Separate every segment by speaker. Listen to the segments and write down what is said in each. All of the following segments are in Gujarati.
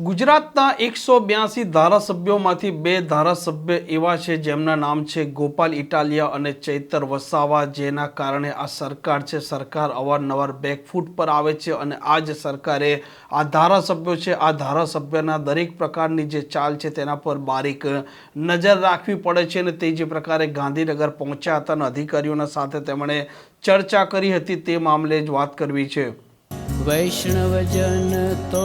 Speaker 1: ગુજરાતના એકસો બ્યાસી ધારાસભ્યોમાંથી બે ધારાસભ્ય એવા છે જેમના નામ છે ગોપાલ ઇટાલિયા અને ચૈતર વસાવા, જેના કારણે આ સરકાર છે, સરકાર અવારનવાર બેકફૂટ પર આવે છે અને આ જ સરકારે આ ધારાસભ્યો છે, આ ધારાસભ્યના દરેક પ્રકારની જે ચાલ છે તેના પર બારીક નજર રાખવી પડે છે અને તે જે પ્રકારે ગાંધીનગર પહોંચ્યા હતા અને અધિકારીઓના સાથે તેમણે ચર્ચા કરી હતી તે મામલે જ વાત કરવી છે.
Speaker 2: વૈષ્ણવજન તો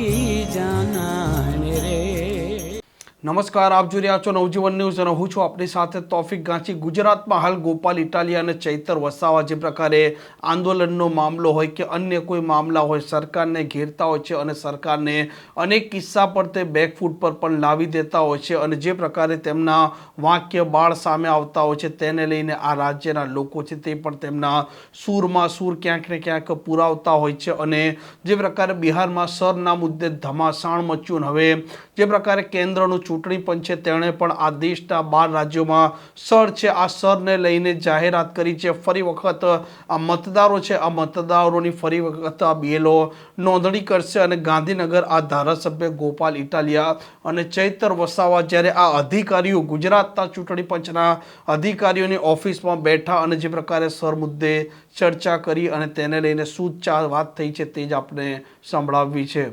Speaker 1: નમસ્કાર, આપ જોઈ રહ્યા છો નવજીવન ન્યૂઝ અને હું છું આપણી સાથે તોફિક ગાંચી. ગુજરાતમાં હાલ ગોપાલ ઇટાલિયા અને ચૈતર વસાવા જે પ્રકારે આંદોલનનો મામલો હોય કે અન્ય કોઈ મામલા હોય, સરકારને ઘેરતા હોય છે અને સરકારને અનેક કિસ્સા પર તે બેકફૂટ પર પણ લાવી દેતા હોય છે અને જે પ્રકારે તેમના વાક્ય બાળ સામે આવતા હોય છે તેને લઈને આ રાજ્યના લોકો છે તે પણ તેમના સૂરમાં સૂર ક્યાંક ને ક્યાંક પુરાવતા હોય છે અને જે પ્રકારે બિહારમાં સરના મુદ્દે ધમાસાણ મચ્યું હવે જે પ્રકારે કેન્દ્રનું ચૂંટણી પંચે તેણે પણ આ દેશના બાર રાજ્યોમાં સર છે, આ સરને લઈને જાહેરાત કરી છે. ફરી વખત આ મતદારો છે, આ મતદારોની ફરી વખત આ બીએલઓ નોંધણી કરશે અને ગાંધીનગર આ ધારાસભ્ય ગોપાલ ઇટાલિયા અને ચૈતર વસાવા જ્યારે આ અધિકારીઓ ગુજરાતના ચૂંટણી પંચના અધિકારીઓની ઓફિસમાં બેઠા અને જે પ્રકારે સર મુદ્દે ચર્ચા કરી અને તેને લઈને શું ચાર વાત થઈ છે તે જ આપણે સંભળાવવી છે.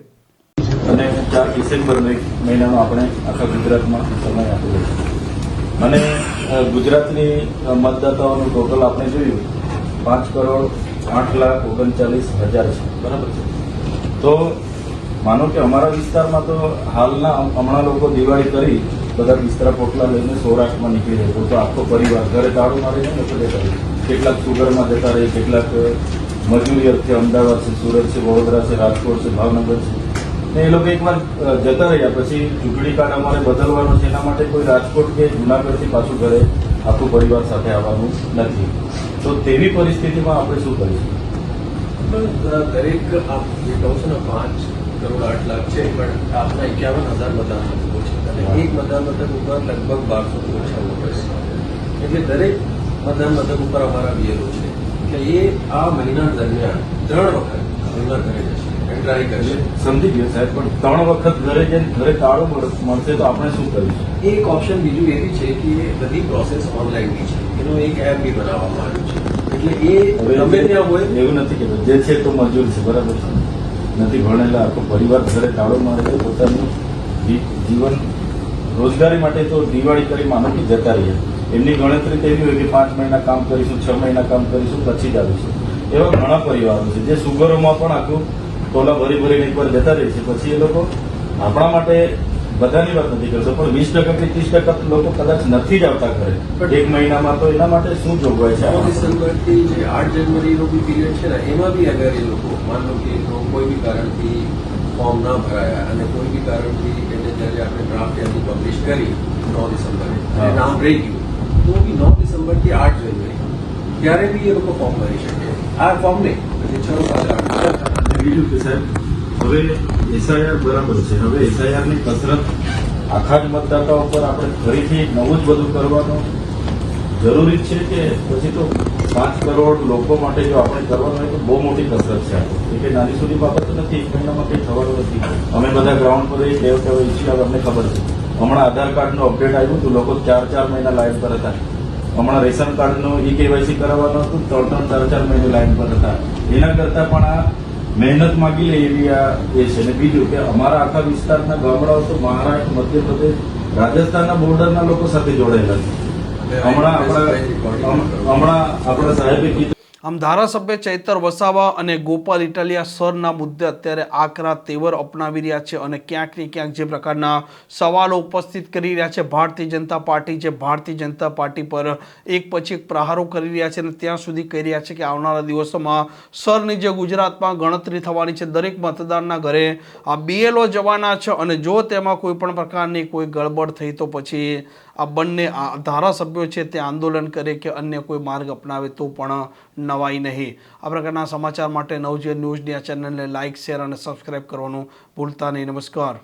Speaker 3: અને ચાર ડિસેમ્બરનો એક મહિનાનો આપણે આખા ગુજરાતમાં સમય આપેલો છે. અને ગુજરાતની મતદાતાઓનું ટોટલ આપણે જોયું, પાંચ કરોડ આઠ લાખ ઓગણચાલીસ હજાર છે. બરાબર છે? તો માનો કે અમારા વિસ્તારમાં તો હાલના હમણાં લોકો દિવાળી કરી બધા બિસ્તરા પોટલા લઈને સૌરાષ્ટ્રમાં નીકળી જાય તો આખો પરિવાર ઘરે તાળું મારીને લોકો જતા રહે કેટલાક સુગરમાં જતા રહે, કેટલાક મજૂરી અર્થે અમદાવાદ છે, સુરત છે, વડોદરા છે, રાજકોટ છે, ભાવનગર છે. ને એ લોકો એકવાર જતા રહ્યા. પછી ચૂંટણી કાર્ડ અમારે બદલવાનું છે એના માટે કોઈ રાજકોટ કે જુનાગઢથી પાછું ઘરે આખું પરિવાર સાથે આવવાનું નથી. તો તેવી પરિસ્થિતિમાં આપણે શું કરીશું?
Speaker 4: પણ દરેક આપ જે કહો છો ને પાંચ કરોડ આઠ લાખ છે પણ આપના એકાવન હજાર મતદાન મથકો છે. અને એક મતદાન મથક ઉપર લગભગ બારસો ઓછા વોટર્સ છે એટલે દરેક મતદાન મથક ઉપર અમારા બીએલઓ છે. એટલે એ આ મહિના દરમિયાન ત્રણ વખત એમના ઘરે જશે. એન્ટ્રાય કરશે
Speaker 3: સમજી ગયો સાહેબ પણ ત્રણ વખત ઘરે જઈને ઘરે તાળો મળશે તો આપણે શું કરીશું?
Speaker 4: એક ઓપ્શન બીજું એવી છે કે બધી પ્રોસેસ ઓનલાઈનની છે. એનો એક એપ બી બનાવવામાં આવ્યું છે. એટલે એ
Speaker 3: હવે
Speaker 4: ગમે ત્યાં હોય
Speaker 3: એવું નથી કે જે છે તો મજૂર છે બરાબર છે? નથી ભણેલા આખો પરિવાર ઘરે તાળો મારે છે પોતાનું જીવન રોજગારી માટે તો દિવાળી કરી માનો કે જતા રહીએ. એમની ગણતરી તો એવી હોય કે પાંચ મહિના કામ કરીશું છ મહિના કામ કરીશું પછી જ આવીશું. એવા ઘણા પરિવારો છે જે સુગરોમાં પણ આખું ટોલા ભરી ભરીને એકવાર જતા રહે છે. પછી એ લોકો આપણા માટે બધાની વાત નથી કરતો પણ વીસ ટકા કે ત્રીસ ટકા લોકો કદાચ નથી જ આવતા ઘરે. એક મહિનામાં તો એના માટે શું જોગવાઈ છે?
Speaker 4: ડિસેમ્બરથી જે આઠ જાન્યુઆરીનો બી પીરિયડ છે ને એમાં બી અગર એ લોકો માન લો કે કોઈ બી કારણથી ફોર્મ ના ભરાયા અને કોઈ બી કારણથી એને જ્યારે આપણે ડ્રાફ્ટ એની પબ્લિશ કરી નવ ડિસેમ્બરે અને નામ રહી ગયું તો બી નવ ડિસેમ્બરથી આઠ જનવરી ત્યારે બી એ લોકો ફોર્મ ભરી શકે. આ ફોર્મ નહીં પછી છ સાત આઠ
Speaker 3: બીજું કે સાહેબ, હવે એસઆઈઆર બરાબર છે. હવે એસઆઈઆરની કસરત આખા જ મતદાતાઓ પર આપણે ફરીથી નવું જ બધું કરવાનું જરૂરી છે કે પછી તો પાંચ કરોડ લોકો માટે જો આપણે કરવાનું હોય તો બહુ મોટી કસરત છે એટલે નાની સુધી બાબત નથી એક મહિનામાં કંઈ થવાનું નથી. અમે બધા ગ્રાઉન્ડ પર રહીએ ટેવ ટેવ ઈચ્છી આવે અમને ખબર છે. હમણાં આધાર કાર્ડનું અપડેટ આવ્યું હતું, લોકો ચાર ચાર મહિના લાઈન પર હતા. હમણાં રેશન કાર્ડનું ઈ કેવાયસી કરાવવાનું હતું, ત્રણ ત્રણ ચાર ચાર મહિના લાઈન પર હતા. એના કરતાં પણ આ મહેનત માગી લે એવી આ એ છે. ને બીજું કે અમારા આખા વિસ્તારના ગામડાઓ તો મહારાષ્ટ્ર મધ્યપ્રદેશ રાજસ્થાનના બોર્ડરના લોકો સાથે જોડાયેલા છે. હમણાં આપણા હમણાં આપણા સાહેબે કીધું
Speaker 1: આમ ધારાસભ્ય ચૈતર વસાવા અને ગોપાલ ઇટાલિયા સરના મુદ્દે અત્યારે આકરા તેવર અપનાવી રહ્યા છે અને ક્યાંક ને ક્યાંક જે પ્રકારના સવાલો ઉપસ્થિત કરી રહ્યા છે, ભારતીય જનતા પાર્ટી જે ભારતીય જનતા પાર્ટી પર એક પછી એક પ્રહારો કરી રહ્યા છે અને ત્યાં સુધી કહી રહ્યા છે કે આવનારા દિવસોમાં સરની જે ગુજરાતમાં ગણતરી થવાની છે, દરેક મતદારના ઘરે આ બીએલઓ જવાના છે અને જો તેમાં કોઈ પણ પ્રકારની કોઈ ગડબડ થઈ તો પછી આ બંને ધારાસભ્યો છે તે આંદોલન કરે કે અન્ય કોઈ માર્ગ અપનાવે તો પણ નવાઈ નહીં. આ પ્રકારના સમાચાર માટે નવજીવન ન્યૂઝની આ ચેનલને લાઇક શેર અને સબસ્ક્રાઇબ કરવાનું ભૂલતા નહીં. નમસ્કાર.